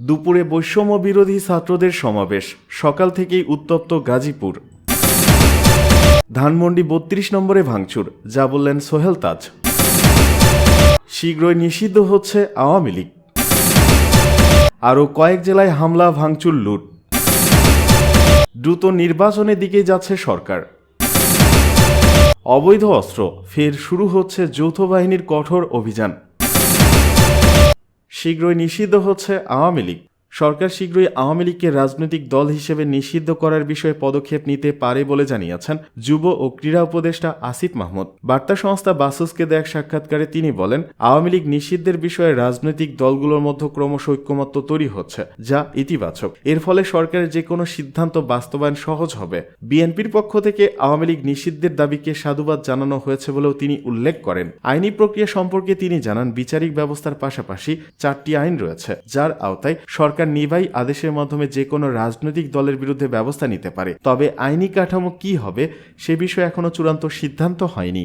দুপুরে বৈষম্য বিরোধী ছাত্রদের সমাবেশ। সকাল থেকেই উত্তপ্ত গাজীপুর। ধানমন্ডি বত্রিশ নম্বরে ভাঙচুর, যা বললেন সোহেল তাজ। শীঘ্রই নিষিদ্ধ হচ্ছে আওয়ামী লীগ। আরও কয়েক জেলায় হামলা, ভাঙচুর, লুট। দ্রুত নির্বাচনের দিকে যাচ্ছে সরকার। অবৈধ অস্ত্র, ফের শুরু হচ্ছে যৌথ বাহিনীর কঠোর অভিযান। শীঘ্রই নিষিদ্ধ হচ্ছে আওয়ামী লীগ। সরকার শীঘ্রই আওয়ামী লীগকে রাজনৈতিক দল হিসেবে নিষিদ্ধ করার বিষয়ে পদক্ষেপ নিতে পারে বলে জানিয়েছেন যুব ও ক্রীড়া উপদেষ্টা আসিফ মাহমুদ। বার্তা সংস্থা বাসুসকে দেয়া সাক্ষাৎকারে তিনি বলেন, আওয়ামী লীগ নিষিদ্ধের বিষয়ে রাজনৈতিক দলগুলোর মধ্যে ক্রমশ ঐক্যমত্য তৈরি হচ্ছে, যা ইতিবাচক। এর ফলে সরকারের যে কোনো সিদ্ধান্ত বাস্তবায়ন সহজ হবে। বিএনপির পক্ষ থেকে আওয়ামী লীগ নিষিদ্ধের দাবিকে সাধুবাদ জানানো হয়েছে বলেও তিনি উল্লেখ করেন। আইনি প্রক্রিয়া সম্পর্কে তিনি জানান, বিচারিক ব্যবস্থার পাশাপাশি চারটি আইন রয়েছে, যার আওতায় সরকার নির্বাহী আদেশের মাধ্যমে যে কোনো রাজনৈতিক দলের বিরুদ্ধে ব্যবস্থা নিতে পারে। তবে আইনি কাঠামো কি হবে সে বিষয়ে এখনও চূড়ান্ত সিদ্ধান্ত হয়নি।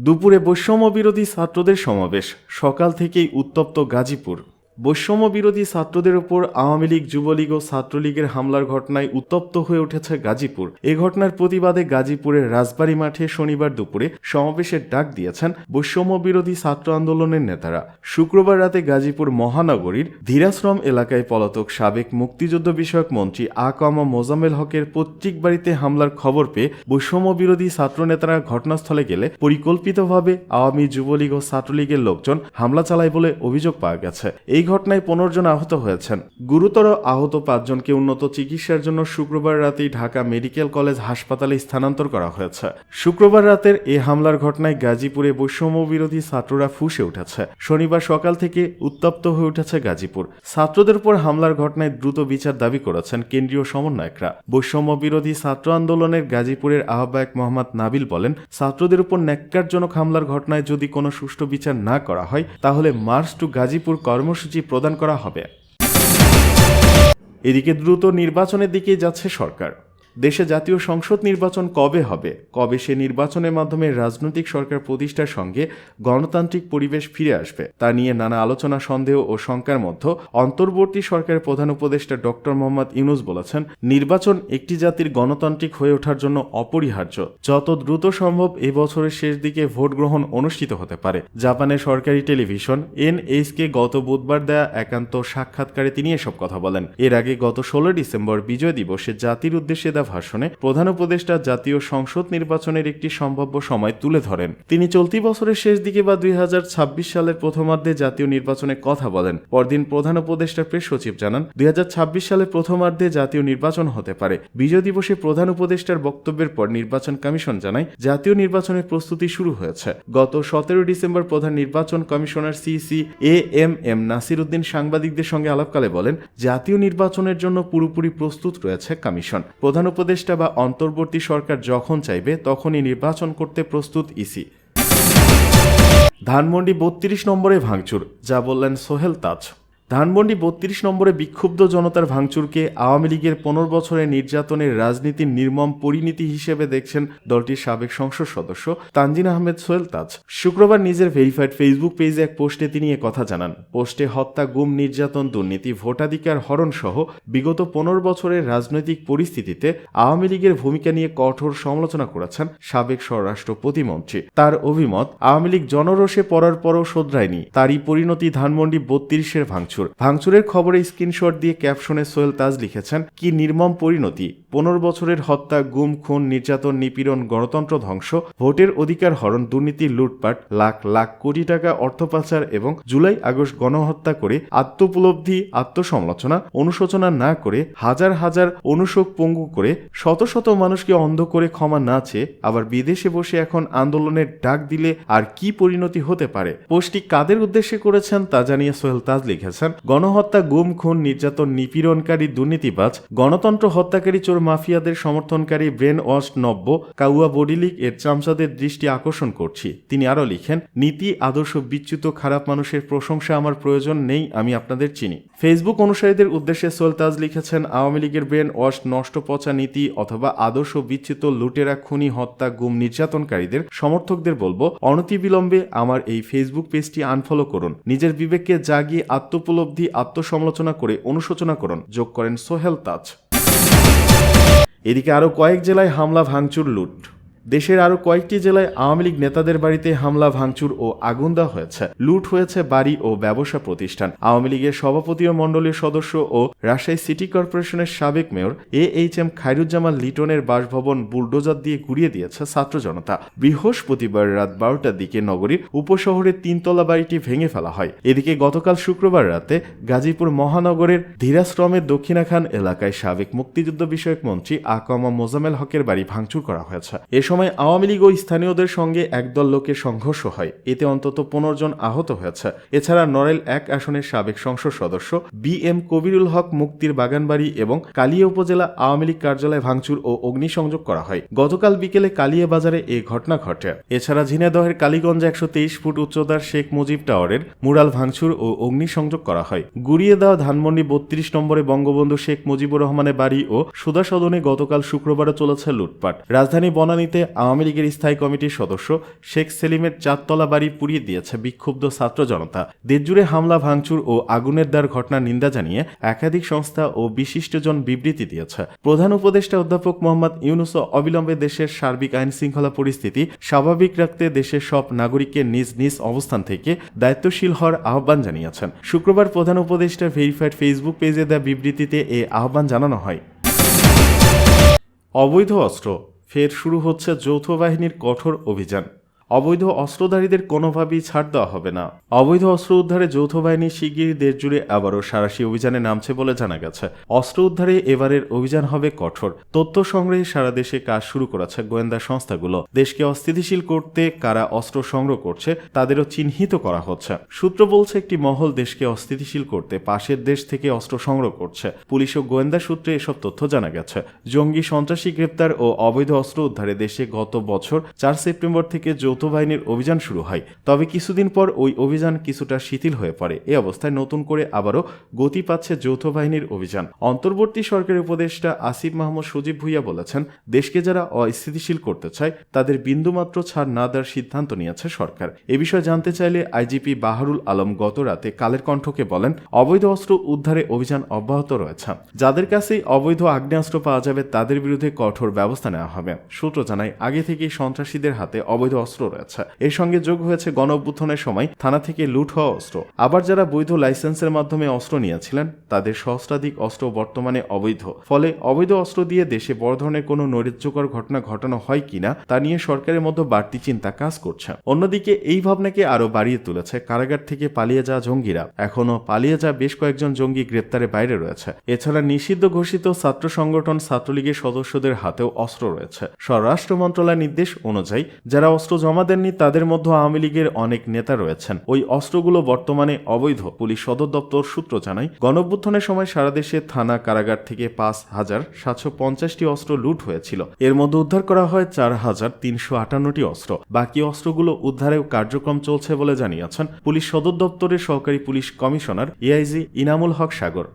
দুপুরে বৈষম্য বিরোধী ছাত্রদের সমাবেশ। সকাল থেকেই উত্তপ্ত গাজীপুর। বৈষম্য বিরোধী ছাত্রদের উপর আওয়ামী লীগ, যুবলীগ ও ছাত্রলীগের হামলার ঘটনায় উত্তপ্ত হয়ে উঠেছে গাজীপুর। এ ঘটনার প্রতিবাদে গাজীপুরের রাজবাড়ী মাঠে শনিবার দুপুরে সমাবেশের ডাক দিয়েছেন বৈষম্য বিরোধী ছাত্র আন্দোলনের নেতারা। শুক্রবার রাতে গাজীপুর মহানগরীর ধীরাশ্রম এলাকায় পলাতক সাবেক মুক্তিযুদ্ধ বিষয়ক মন্ত্রী আকামা মোজাম্মেল হকের পৈতৃক বাড়িতে হামলার খবর পেয়ে বৈষম্য বিরোধী ছাত্র নেতারা ঘটনাস্থলে গেলে পরিকল্পিতভাবে আওয়ামী যুবলীগ ও ছাত্রলীগের লোকজন হামলা চালায় বলে অভিযোগ পাওয়া গেছে। এই ঘটনায় পনেরো জন আহত হয়েছেন। গুরুতর আহত পাঁচজনকে উন্নত চিকিৎসার জন্য শুক্রবার রাতেই ঢাকা মেডিকেল কলেজ হাসপাতালে স্থানান্তর করা হয়েছে। শুক্রবার রাতের এ হামলার ঘটনায় গাজীপুরে বৈষম্য বিরোধী ছাত্ররা ফুসে উঠেছে। শনিবার সকাল থেকে উত্তপ্ত হয়ে উঠেছে গাজীপুর। ছাত্রদের উপর হামলার ঘটনায় দ্রুত বিচার দাবি করেছেন কেন্দ্রীয় সমন্বয়করা। বৈষম্য বিরোধী ছাত্র আন্দোলনের গাজীপুরের আহ্বায়ক মোহাম্মদ নাবিল বলেন, ছাত্রদের উপর ন্যাক্কারজনক হামলার ঘটনায় যদি কোনো সুষ্ঠু বিচার না করা হয়, তাহলে মার্চ টু গাজীপুর কর্মসূচি প্রদান করা হবে। এদিকে দ্রুত নির্বাচনের দিকে যাচ্ছে সরকার। দেশে জাতীয় সংসদ নির্বাচন কবে হবে? কবে সে নির্বাচনের মাধ্যমে রাজনৈতিক সরকার প্রতিষ্ঠার সঙ্গে গণতান্ত্রিক পরিবেশ ফিরে আসবে? তা নিয়ে নানা আলোচনা, সন্দেহ ও শঙ্কার মধ্যে অন্তর্বর্তী সরকারের প্রধান উপদেষ্টা ডক্টর মোহাম্মদ ইউনুস বলেছেন, নির্বাচন একটি জাতির গণতান্ত্রিক হয়ে ওঠার জন্য অপরিহার্য। যত দ্রুত সম্ভব এ বছরের শেষ দিকে ভোট গ্রহণ অনুষ্ঠিত হতে পারে। জাপানের সরকারি টেলিভিশন এনএইচকে গত বুধবার দেয়া একান্ত সাক্ষাৎকারে তিনি এসব কথা বলেন। এর আগে গত ষোলো ডিসেম্বর বিজয় দিবসে জাতির উদ্দেশ্যে দেওয়া ভাষণে প্রধান উপদেষ্টা জাতীয় সংসদ নির্বাচনের একটি সম্ভাব্য সময় তুলে ধরেন। তিনি চলতি বছরের শেষ দিকে বা দুই হাজার ছাব্বিশ সালের প্রথমার্ধে জাতীয় নির্বাচনের কথা বলেন। পরদিন প্রধান উপদেষ্টা প্রেস সচিব জানান, দুই সালের প্রথমার্ধে জাতীয় নির্বাচন হতে পারে। বিজয় দিবসে প্রধান উপদেষ্টার বক্তব্যের পর নির্বাচন কমিশন জানায়, জাতীয় নির্বাচনের প্রস্তুতি শুরু হয়েছে। গত সতেরো ডিসেম্বর প্রধান নির্বাচন commissioner CC A M M Nasir Uddin সাংবাদিকদের সঙ্গে আলাপকালে বলেন, জাতীয় নির্বাচনের জন্য পুরোপুরি প্রস্তুত রয়েছে কমিশন। প্রধান উপদেষ্টা বা অন্তর্বর্তী সরকার যখন চাইবে, তখনই নির্বাচন করতে প্রস্তুত ইসি। ধানমন্ডি বত্রিশ নম্বরে ভাঙচুর, যা বললেন সোহেল তাজ। ধানমন্ডি বত্রিশ নম্বরে বিক্ষুব্ধ জনতার ভাঙচুরকে আওয়ামী লীগের পনেরো বছরের নির্যাতনের রাজনীতির নির্মম পরিণতি হিসেবে দেখছেন দলটির সাবেক সংসদ সদস্য তানজিন আহমেদ সোহেল তাজ। শুক্রবার নিজের ভেরিফাইড ফেসবুক পেজে এক পোস্টে তিনি কথা জানান। পোস্টে হত্যা, গুম, নির্যাতন, দুর্নীতি, ভোটাধিকার হরণ সহ বিগত পনেরো বছরের রাজনৈতিক পরিস্থিতিতে আওয়ামী লীগের ভূমিকা নিয়ে কঠোর সমালোচনা করেছেন সাবেক স্বরাষ্ট্র প্রতিমন্ত্রী। তার অভিমত, আওয়ামী লীগ জনরোষে পড়ার পরও শোধরায়নি। তারই পরিণতি ধানমন্ডি বত্রিশের ভাঙচুর ভাঙচুরের খবরে স্ক্রিনশট দিয়ে ক্যাপশনে সোহেল তাজ লিখেছেন, কি নির্মম পরিণতি? পনেরো বছরের হত্যা, গুম, খুন, নির্যাতন, নিপীড়ন, গণতন্ত্র ধ্বংস, ভোটের অধিকার হরণ, দুর্নীতি, লুটপাট, লাখ লাখ কোটি টাকা অর্থ পাচার এবং জুলাই, আগস্ট গণহত্যা করে আত্মোপলব্ধি, আত্মসমালোচনা, অনুশোচনা না করে হাজার হাজার অনুশোক পঙ্গু করে শত শত মানুষকে অন্ধ করে ক্ষমা না চেয়ে আবার বিদেশে বসে এখন আন্দোলনের ডাক দিলে আর কি পরিণতি হতে পারে? পোস্টটি কাদের উদ্দেশ্যে করেছেন তা জানিয়ে সোহেল তাজ লিখেছেন গণহত্যা, গুম, খুন, নির্যাতন, নিপীড়নকারী, দুর্নীতিবাজ, গণতন্ত্র হত্যাকারী চোর মাফিয়াদের সমর্থনকারী ব্রেন ওয়াশ নব্য, কাউয়া বডি লীগ এর চামচাদের দৃষ্টি আকর্ষণ করছি। তিনি আরও লিখেন, নীতি, আদর্শ, বিচ্যুত, খারাপ মানুষের প্রশংসা আমার প্রয়োজন নেই, আমি আপনাদের চিনি। ফেসবুক অনুসারীদের উদ্দেশ্যে সোলতাজ লিখেছেন, আওয়ামী লীগের ব্রেন ওয়াশ নষ্ট পচা নীতি অথবা আদর্শ, বিচ্যুত, লুটেরা, খুনি, হত্যা, গুম, নির্যাতনকারীদের সমর্থকদের বলব, অনতিবিলম্বে আমার এই ফেসবুক পেজটি আনফলো করুন। নিজের বিবেককে জাগিয়ে আত্মপল উপলব্ধি আত্মসমালোচনা করে অনুশোচনা করুন। যোগ করেন সোহেল তাজ। এদিকে আরও কয়েক জেলায় হামলা, ভাঙচুর, লুট। দেশের আরও কয়েকটি জেলায় আওয়ামী লীগ নেতাদের বাড়িতে হামলা, ভাঙচুর ও আগুন দেওয়া হয়েছে। লুট হয়েছে বাড়ি ও ব্যবসা প্রতিষ্ঠান। আওয়ামী লীগের সভাপতি ও মণ্ডলীর সদস্য ও রাজশাহী সিটি কর্পোরেশনের সাবেক mayor A H M Khairuzzaman লিটনের বাসভবন বুলডোজার দিয়ে গুড়িয়ে দিয়েছে ছাত্র জনতা। বৃহস্পতিবার রাত বারোটার দিকে নগরীর উপশহরের তিনতলা বাড়িটি ভেঙে ফেলা হয়। এদিকে গতকাল শুক্রবার রাতে গাজীপুর মহানগরের ধীরাশ্রমের দক্ষিণাখান এলাকায় সাবেক মুক্তিযুদ্ধ বিষয়ক মন্ত্রী আকামা মোজামেল হকের বাড়ি ভাঙচুর করা হয়েছে। এ সময় আওয়ামী লীগ ও স্থানীয়দের সঙ্গে একদল লোকের সংঘর্ষ হয়। এতে অন্তত পনেরো জন আহত হয়েছে। এছাড়া নরেল এক আসনের সাবেক সংসদ সদস্য, বি এম কবিরুল হক মুক্তির বাগানবাড়ি এবং কালিয়া উপজেলা আওয়ামী লীগ কার্যালয়ে ভাঙচুর ও অগ্নিসংযোগ করা হয়। গতকাল বিকেলে কালিয়া বাজারে এ ঘটনা ঘটে। এছাড়া ঝিনাদহের কালীগঞ্জ একশো তেইশ ফুট উচ্চতার শেখ মুজিব টাওয়ারের মুরাল ভাঙচুর ও অগ্নিসংযোগ করা হয়। গুড়িয়ে দেওয়া ধানমন্ডি বত্রিশ নম্বরে বঙ্গবন্ধু শেখ মুজিবুর রহমানের বাড়ি ও সুদা সদনে গতকাল শুক্রবারও চলেছে লুটপাট। রাজধানী বনানীতে আওয়ামী লীগের স্থায়ী কমিটির সদস্য শেখ সেলিমের চারতলা বাড়ি পুড়িয়ে দিয়েছে বিক্ষুব্ধ ছাত্র জনতা। দেশজুড়ে হামলা, ভাঙচুর ও আগুনের দ্বার ঘটনার নিন্দা জানিয়ে একাধিক সংস্থা ও বিশিষ্টজন বিবৃতি দিয়েছে। প্রধান উপদেষ্টা অধ্যাপক মোহাম্মদ ইউনুস অবিলম্বে দেশের সার্বিক আইন শৃঙ্খলা পরিস্থিতি স্বাভাবিক রাখতে দেশের সব নাগরিককে নিজ নিজ অবস্থান থেকে দায়িত্বশীল হওয়ার আহ্বান জানিয়েছেন। শুক্রবার প্রধান উপদেষ্টা ভেরিফাইড ফেসবুক পেজে দেওয়া বিবৃতিতে এ আহ্বান জানানো হয়। অবৈধ অস্ত্র ফের শুরু হচ্ছে যৌথ বাহিনীর কঠোর অভিযান। অবৈধ অস্ত্রধারীদের কোনোভাবেই ছাড় দেওয়া হবে না। অবৈধ অস্ত্র উদ্ধারে যৌথ বাহিনী শিগগিরই দেশ জুড়ে আবারও সারাশি অভিযানে নামছে বলে জানা গেছে। অস্ত্র উদ্ধারে এবারের অভিযান হবে কঠোর। তথ্য সংগ্রহে সারা দেশে কাজ শুরু করেছে গোয়েন্দা সংস্থাগুলো। দেশকে অস্থিতিশীল করতে কারা অস্ত্র সংগ্রহ করছে, তাদেরও চিহ্নিত করা হচ্ছে। সূত্র বলছে, একটি মহল দেশকে অস্থিতিশীল করতে পাশের দেশ থেকে অস্ত্র সংগ্রহ করছে। পুলিশ ও গোয়েন্দা সূত্রে এসব তথ্য জানা গেছে। জঙ্গি সন্ত্রাসী গ্রেপ্তার ও অবৈধ অস্ত্র উদ্ধারে দেশে গত বছর চার সেপ্টেম্বর থেকে যৌথ বাহিনীর অভিযান শুরু হয়। তবে কিছুদিন পর ওই অভিযান কিছুটা শিথিল হয়ে পড়ে। এ অবস্থায় নতুন করে আবারও গতি পাচ্ছে যৌথ বাহিনীর অভিযান। অন্তর্বর্তী সরকারের উপদেষ্টা আসিফ মাহমুদ সজীব ভুইয়া বলেছেন, দেশকে যারা অস্থিতিশীল করতে চায়, তাদের বিন্দুমাত্র ছাড় না দেওয়ার সিদ্ধান্ত নিয়েছে সরকার। এ বিষয়ে জানতে চাইলে আইজিপি বাহারুল আলম গত রাতে কালের কণ্ঠকে বলেন, অবৈধ অস্ত্র উদ্ধারে অভিযান অব্যাহত রয়েছে। যাদের কাছেই অবৈধ আগ্নেয়াস্ত্র পাওয়া যাবে, তাদের বিরুদ্ধে কঠোর ব্যবস্থা নেওয়া হবে। সূত্র জানায়, আগে থেকেই সন্ত্রাসীদের হাতে অবৈধ অস্ত্র রয়েছে। এর সঙ্গে যোগ হয়েছে গণ সময় থানা থেকে লুট হওয়া অস্ত্র। আবার যারা বৈধ লাইসেন্সের মাধ্যমে অস্ত্র নিয়েছিলেন, তাদের সহস্রাধিক অস্ত্র বর্তমানে অবৈধ। ফলে অবৈধ অস্ত্র দিয়ে দেশে বড় ধরনের কোনো নৈরাজ্যকর ঘটনা ঘটানো হয় কিনা, তা নিয়ে সরকারের মধ্যে বাড়তি চিন্তা কাজ করছে। অন্যদিকে, এই ভাবনাকে আরও বাড়িয়ে তুলেছে কারাগার থেকে পালিয়ে যাওয়া জঙ্গিরা। এখনও পালিয়ে যাওয়া বেশ কয়েকজন জঙ্গি গ্রেপ্তারের বাইরে রয়েছে। এছাড়া নিষিদ্ধ ঘোষিত ছাত্র সংগঠন ছাত্রলীগের সদস্যদের হাতেও অস্ত্র রয়েছে। স্বরাষ্ট্র মন্ত্রণালয়ের নির্দেশ অনুযায়ী, যারা অস্ত্র জমা দেননি তাদের মধ্যে আওয়ামী লীগের অনেক নেতা রয়েছেন। ওই অস্ত্রগুলো বর্তমানে অবৈধ, পুলিশ সদর দপ্তর সূত্র জানায়। গণঅভ্যুত্থানের সময় সারা দেশে থানা কারাগার থেকে পাঁচ হাজার সাতশো পঞ্চাশটি অস্ত্র লুট হয়েছিল। এর মধ্যে উদ্ধার করা হয় চার হাজার তিনশো আটান্নটি অস্ত্র। বাকি অস্ত্রগুলো উদ্ধারেও কার্যক্রম চলছে বলে জানিয়েছেন পুলিশ সদর দপ্তরের সহকারী police commissioner AIG Inamul Haque Sagar.